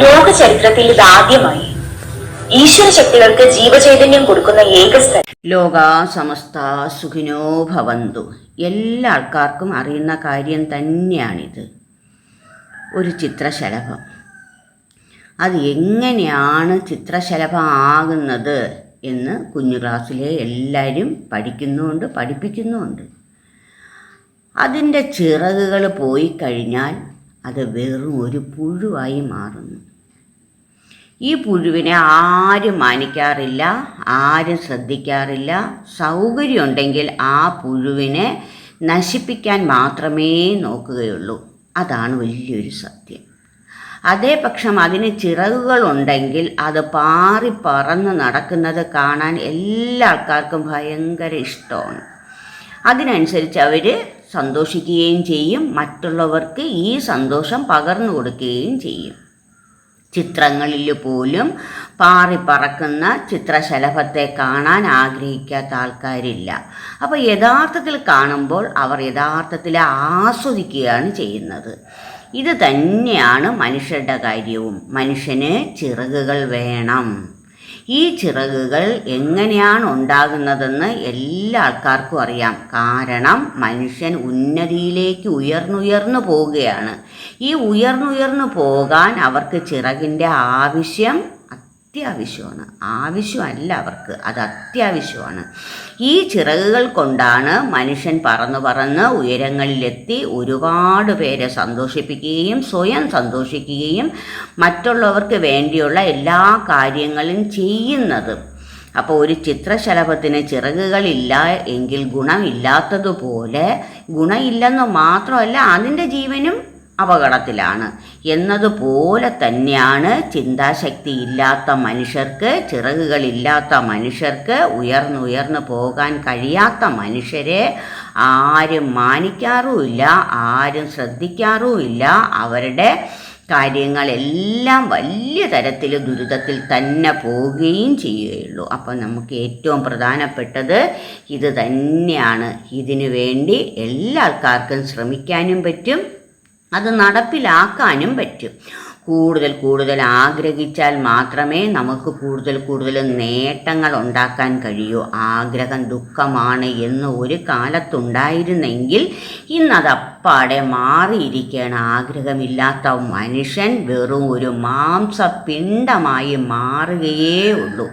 ലോക ചരിത്രത്തിൽ ഇതാദ്യമായി ഈശ്വര ശക്തികൾക്ക് ജീവചൈതന്യം കൊടുക്കുന്ന ഏക ലോക സമസ്ത സുഖിനോ ഭവന്തു. എല്ലാ ആൾക്കാർക്കും അറിയുന്ന കാര്യം തന്നെയാണിത്. ഒരു ചിത്രശലഭം. അത് എങ്ങനെയാണ് ചിത്രശലഭം ആകുന്നത് എന്ന് കുഞ്ഞു ക്ലാസ്സിലെ എല്ലാവരും പഠിക്കുന്നുമുണ്ട് പഠിപ്പിക്കുന്നുമുണ്ട് അതിന്റെ ചിറകുകൾ പോയി കഴിഞ്ഞാൽ അത് വെറും ഒരു പുഴുവായി മാറുന്നു. ഈ പുഴുവിനെ ആരും മാനിക്കാറില്ല ആരും ശ്രദ്ധിക്കാറില്ല. സൗകര്യമുണ്ടെങ്കിൽ ആ പുഴുവിനെ നശിപ്പിക്കാൻ മാത്രമേ നോക്കുകയുള്ളൂ. അതാണ് വലിയൊരു സത്യം. അതേ പക്ഷം അതിന് ചിറകുകളുണ്ടെങ്കിൽ അത് പാറി പറന്ന് നടക്കുന്നത് കാണാൻ എല്ലാ ആൾക്കാർക്കും ഭയങ്കര ഇഷ്ടമാണ്. അതിനനുസരിച്ച് അവർ സന്തോഷിക്കുകയും ചെയ്യും. മറ്റുള്ളവർക്ക് ഈ സന്തോഷം പകർന്നു കൊടുക്കുകയും ചെയ്യും. ചിത്രങ്ങളിൽ പോലും പാറിപ്പറക്കുന്ന ചിത്രശലഭത്തെ കാണാൻ ആഗ്രഹിക്കാത്ത ആൾക്കാരില്ല. അപ്പോൾ യഥാർത്ഥത്തിൽ കാണുമ്പോൾ അവർ യഥാർത്ഥത്തിൽ ആസ്വദിക്കുകയാണ് ചെയ്യുന്നത്. ഇത് തന്നെയാണ് മനുഷ്യരുടെ കാര്യവും. മനുഷ്യന് ചിറകുകൾ വേണം. ഈ ചിറകുകൾ എങ്ങനെയാണ് ഉണ്ടാകുന്നതെന്ന് എല്ലാ ആൾക്കാർക്കും അറിയാം. കാരണം മനുഷ്യൻ ഉന്നതിയിലേക്ക് ഉയർന്നുയർന്നു പോവുകയാണ്. ഈ ഉയർന്നുയർന്നു പോകാൻ അവർക്ക് ചിറകിന്റെ ആവശ്യം അത്യാവശ്യമാണ്. ആവശ്യമല്ല അവർക്ക്. അത് അത്യാവശ്യമാണ്. ഈ ചിറകുകൾ കൊണ്ടാണ് മനുഷ്യൻ പറന്ന് പറന്ന് ഉയരങ്ങളിലെത്തി ഒരുപാട് പേരെ സന്തോഷിപ്പിക്കുകയും സ്വയം സന്തോഷിക്കുകയും മറ്റുള്ളവർക്ക് വേണ്ടിയുള്ള എല്ലാ കാര്യങ്ങളും ചെയ്യുന്നത്. അപ്പോൾ ഒരു ചിത്രശലഭത്തിന് ചിറകുകളില്ല എങ്കിൽ ഗുണമില്ലാത്തതുപോലെ ഗുണമില്ലെന്ന് മാത്രമല്ല അതിന്റെ ജീവനും അപകടത്തിലാണ്. എന്നതുപോലെ തന്നെയാണ് ചിന്താശക്തി ഇല്ലാത്ത മനുഷ്യർക്ക് ചിറകുകളില്ലാത്ത മനുഷ്യർക്ക് ഉയർന്നുയർന്നു പോകാൻ കഴിയാത്ത മനുഷ്യരെ ആരും മാനിക്കാറുമില്ല ആരും ശ്രദ്ധിക്കാറുമില്ല. അവരുടെ കാര്യങ്ങളെല്ലാം വലിയ തരത്തിൽ ദുരിതത്തിൽ തന്നെ പോവുകയും ചെയ്യുകയുള്ളൂ. അപ്പം നമുക്ക് ഏറ്റവും പ്രധാനപ്പെട്ടത് ഇത് തന്നെയാണ്. ഇതിനു വേണ്ടി എല്ലാ ആൾക്കാർക്കും ശ്രമിക്കാനും പറ്റും. അത് നടപ്പിലാക്കാനും പറ്റും. കൂടുതൽ കൂടുതൽ ആഗ്രഹിച്ചാൽ മാത്രമേ നമുക്ക് കൂടുതൽ കൂടുതൽ നേട്ടങ്ങൾ ഉണ്ടാക്കാൻ കഴിയൂ. ആഗ്രഹം ദുഃഖമാണ് എന്ന് ഒരു കാലത്തുണ്ടായിരുന്നെങ്കിൽ ഇന്നത് അപ്പാടെ മാറിയിരിക്കുകയാണ്. ആഗ്രഹമില്ലാത്ത മനുഷ്യൻ വെറും ഒരു മാംസപിണ്ഡമായി മാറുകയേ ഉള്ളൂ.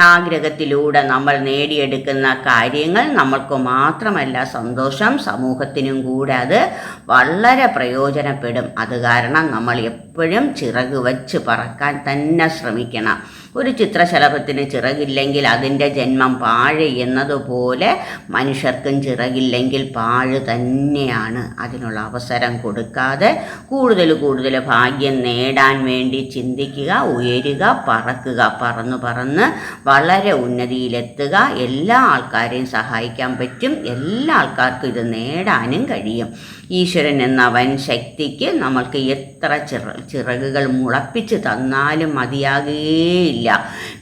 ആഗ്രഹത്തിലൂടെ നമ്മൾ നേടിയെടുക്കുന്ന കാര്യങ്ങൾ നമ്മൾക്ക് മാത്രമല്ല സന്തോഷം സമൂഹത്തിനും കൂടെ അത് വളരെ പ്രയോജനപ്പെടും. അത് കാരണം നമ്മൾ എപ്പോഴും ചിറക് വച്ച് പറക്കാൻ തന്നെ ശ്രമിക്കണം. ഒരു ചിത്രശലഭത്തിന് ചിറകില്ലെങ്കിൽ അതിന്റെ ജന്മം പാഴ് എന്നതുപോലെ മനുഷ്യർക്കും ചിറകില്ലെങ്കിൽ പാഴ് തന്നെയാണ് അതിനുള്ള അവസരം കൊടുക്കാതെ കൂടുതൽ കൂടുതൽ ഭാഗ്യം നേടാൻ വേണ്ടി ചിന്തിക്കുക ഉയരുക പറക്കുക പറന്ന് പറന്ന് വളരെ ഉന്നതിയിലെത്തുക. എല്ലാ ആൾക്കാരെയും സഹായിക്കാൻ പറ്റും. എല്ലാ ആൾക്കാർക്കും ഇത് നേടാനും കഴിയും. ഈശ്വരൻ എന്ന വൻ ശക്തിക്ക് നമ്മൾക്ക് എത്ര ചിറ ചിറകുകൾ മുളപ്പിച്ച് തന്നാലും മതിയാകുകയില്ല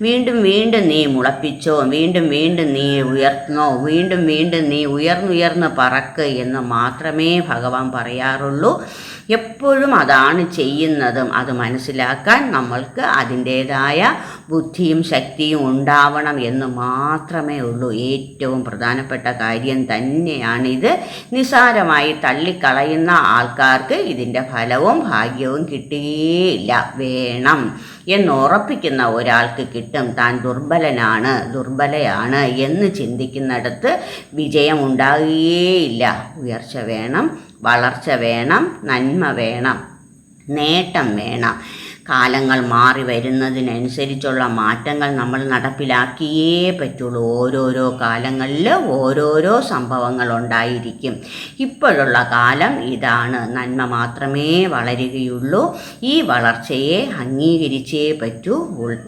വീണ്ടും വീണ്ടും നീ മുളപ്പിച്ചോ വീണ്ടും വീണ്ടും നീ ഉയർത്തണോ വീണ്ടും വീണ്ടും നീ ഉയർന്നുയർന്ന് പറക്ക് എന്ന് മാത്രമേ ഭഗവാൻ പറയാറുള്ളൂ. എപ്പോഴും അതാണ് ചെയ്യുന്നതും അത് മനസ്സിലാക്കാൻ നമ്മൾക്ക് അതിന്റേതായ ബുദ്ധിയും ശക്തിയും ഉണ്ടാവണം എന്ന് മാത്രമേ ഉള്ളൂ. ഏറ്റവും പ്രധാനപ്പെട്ട കാര്യം തന്നെയാണിത്. നിസാരമായി തള്ളിക്കളയുന്ന ആൾക്കാർക്ക് ഇതിന്റെ ഫലവും ഭാഗ്യവും കിട്ടുകയില്ല വേണം എന്നുറപ്പിക്കുന്ന ഒരാൾക്ക് കിട്ടും. താൻ ദുർബലനാണ് ദുർബലയാണ് എന്ന് ചിന്തിക്കുന്നിടത്ത് വിജയം ഉണ്ടാകുകയേയില്ല ഉയർച്ച വേണം വളർച്ച വേണം നന്മ വേണം നേട്ടം വേണം. കാലങ്ങൾ മാറി വരുന്നതിനനുസരിച്ചുള്ള മാറ്റങ്ങൾ നമ്മൾ നടപ്പിലാക്കിയേ പറ്റുള്ളൂ. ഓരോരോ കാലങ്ങളിൽ ഓരോരോ സംഭവങ്ങൾ ഉണ്ടായിരിക്കും. ഇപ്പോഴുള്ള കാലം ഇതാണ്. നന്മ മാത്രമേ വളരുകയുള്ളൂ. ഈ വളർച്ചയെ അംഗീകരിച്ചേ പറ്റൂ.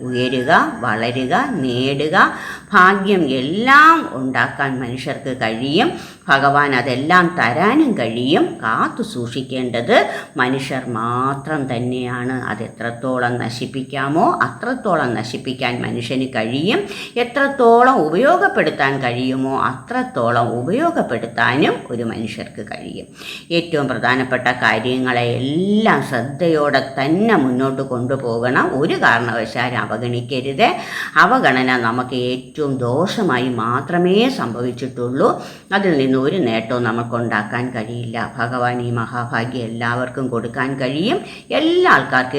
ഉയരുക വളരുക നേടുക. ഭാഗ്യം എല്ലാം ഉണ്ടാക്കാൻ മനുഷ്യർക്ക് കഴിയും. ഭഗവാൻ അതെല്ലാം തരാനും കഴിയും. കാത്തു സൂക്ഷിക്കേണ്ടത് മനുഷ്യർ മാത്രം തന്നെയാണ്. അതെത്ര എത്രത്തോളം നശിപ്പിക്കാമോ അത്രത്തോളം നശിപ്പിക്കാൻ മനുഷ്യന് കഴിയും. എത്രത്തോളം ഉപയോഗപ്പെടുത്താൻ കഴിയുമോ അത്രത്തോളം ഉപയോഗപ്പെടുത്താനും ഒരു മനുഷ്യർക്ക് കഴിയും. ഏറ്റവും പ്രധാനപ്പെട്ട കാര്യങ്ങളെ എല്ലാം ശ്രദ്ധയോടെ തന്നെ മുന്നോട്ട് കൊണ്ടുപോകണം. ഒരു കാരണവശാലും അവഗണിക്കരുത്. അവഗണന നമുക്ക് ഏറ്റവും ദോഷമായി മാത്രമേ സംഭവിച്ചിട്ടുള്ളൂ. അതിൽ നിന്ന് ഒരു നേട്ടവും നമുക്കുണ്ടാക്കാൻ കഴിയില്ല. ഭഗവാൻ ഈ മഹാഭാഗ്യം എല്ലാവർക്കും കൊടുക്കാൻ കഴിയും. എല്ലാ ആൾക്കാർക്കും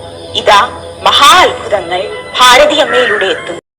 ഇതാ മഹാ അത്ഭുതങ്ങൾ ഭാരതിയമ്മയിലൂടെ എത്തുന്നു.